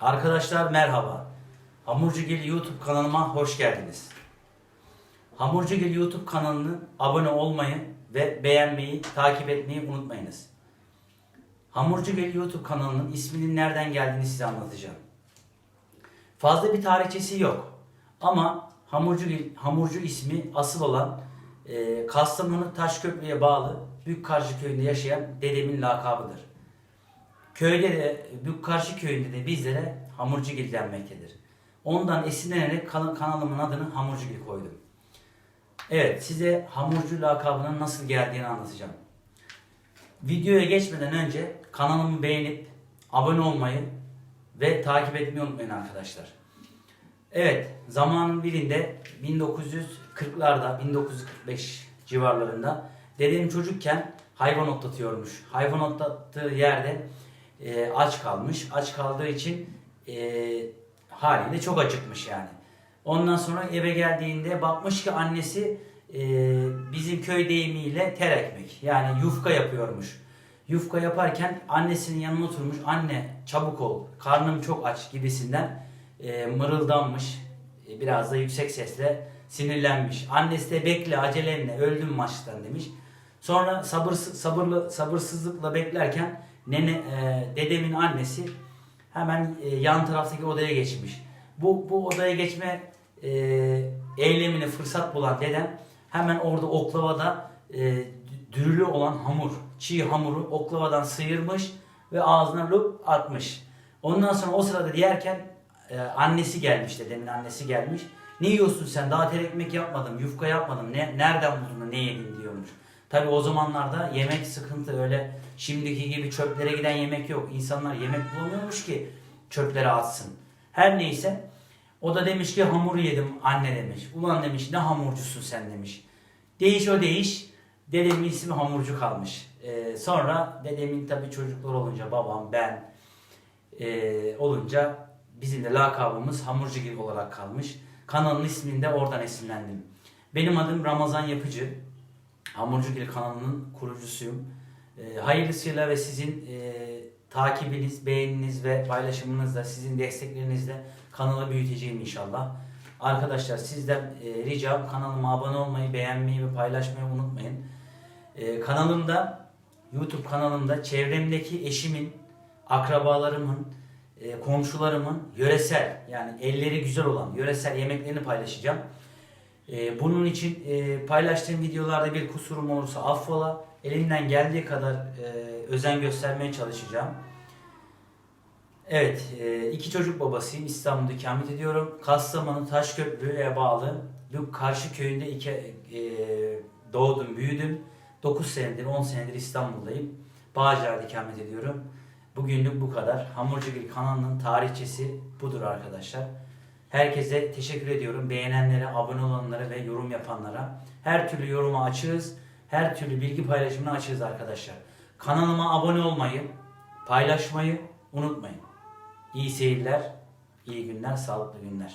Arkadaşlar merhaba. Hamurcugil YouTube kanalıma hoş geldiniz. Hamurcugil YouTube kanalını abone olmayı ve beğenmeyi, takip etmeyi unutmayınız. Hamurcugil YouTube kanalının isminin nereden geldiğini size anlatacağım. Fazla bir tarihçesi yok. Ama hamurcu, hamurcu ismi asıl olan e, Kastamonu Taşköprü'ye bağlı Büyükkarşı köyünde yaşayan dedemin lakabıdır. Köyde de Büyükkarşı köyünde de bizlere hamurcugil denmektedir. Ondan esinlenerek kan- kanalımın adını hamurcugil koydum. Evet size hamurcu lakabının nasıl geldiğini anlatacağım. Videoya geçmeden önce kanalımı beğenip abone olmayı ve takip etmeyi unutmayın arkadaşlar. Evet, zamanın birinde 1940'larda, 1945 civarlarında dedem çocukken hayvan otlatıyormuş. Hayvan otlattığı yerde e, aç kalmış. Aç kaldığı için e, haliyle çok acıkmış yani. Ondan sonra eve geldiğinde bakmış ki annesi e, bizim köy deyimiyle ter ekmek yani yufka yapıyormuş. Yufka yaparken annesinin yanına oturmuş. Anne çabuk ol karnım çok aç gibisinden e, mırıldanmış. E, biraz da yüksek sesle sinirlenmiş. Annesi de bekle acelenle öldüm maçtan demiş. Sonra sabırsız, sabırlı sabırsızlıkla beklerken nene e, dedemin annesi hemen e, yan taraftaki odaya geçmiş. Bu bu odaya geçme e, eylemini fırsat bulan dedem hemen orada oklavada e, dürülü olan hamur, çiğ hamuru oklavadan sıyırmış ve ağzına lup atmış. Ondan sonra o sırada diyerken e, annesi gelmiş dedemin annesi gelmiş. Ne yiyorsun sen? Daha tel ekmek yapmadım, yufka yapmadım. Ne, nereden buldun ne yedin. Tabi o zamanlarda yemek sıkıntı öyle şimdiki gibi çöplere giden yemek yok. İnsanlar yemek bulamıyormuş ki çöplere atsın. Her neyse o da demiş ki hamur yedim anne demiş. Ulan demiş ne hamurcusun sen demiş. Değiş o değiş. Dedemin ismi hamurcu kalmış. Ee, sonra dedemin tabi çocuklar olunca babam ben ee, olunca bizim de lakabımız hamurcu gibi olarak kalmış. Kanalın ismini de oradan esinlendim. Benim adım Ramazan Yapıcı. Hamurcugil kanalının kurucusuyum. Ee, hayırlısıyla ve sizin e, takibiniz, beğeniniz ve paylaşımınızla, sizin desteklerinizle kanalı büyüteceğim inşallah. Arkadaşlar sizden e, ricam kanalıma abone olmayı, beğenmeyi ve paylaşmayı unutmayın. E, kanalımda, YouTube kanalımda çevremdeki eşimin, akrabalarımın, e, komşularımın yöresel yani elleri güzel olan yöresel yemeklerini paylaşacağım. E, bunun için e, paylaştığım videolarda bir kusurum olursa affola. Elimden geldiği kadar e, özen göstermeye çalışacağım. Evet, e, iki çocuk babasıyım. İstanbul'da ikamet ediyorum. Kastamonu Taşköprü'ye bağlı Lük Karşı köyünde iki, e, doğdum, büyüdüm. 9 senedir, 10 senedir İstanbul'dayım. Bağcılar'da ikamet ediyorum. Bugünlük bu kadar. Hamurcugil kanalının tarihçesi budur arkadaşlar. Herkese teşekkür ediyorum. Beğenenlere, abone olanlara ve yorum yapanlara. Her türlü yoruma açığız. Her türlü bilgi paylaşımına açığız arkadaşlar. Kanalıma abone olmayı, paylaşmayı unutmayın. İyi seyirler, iyi günler, sağlıklı günler.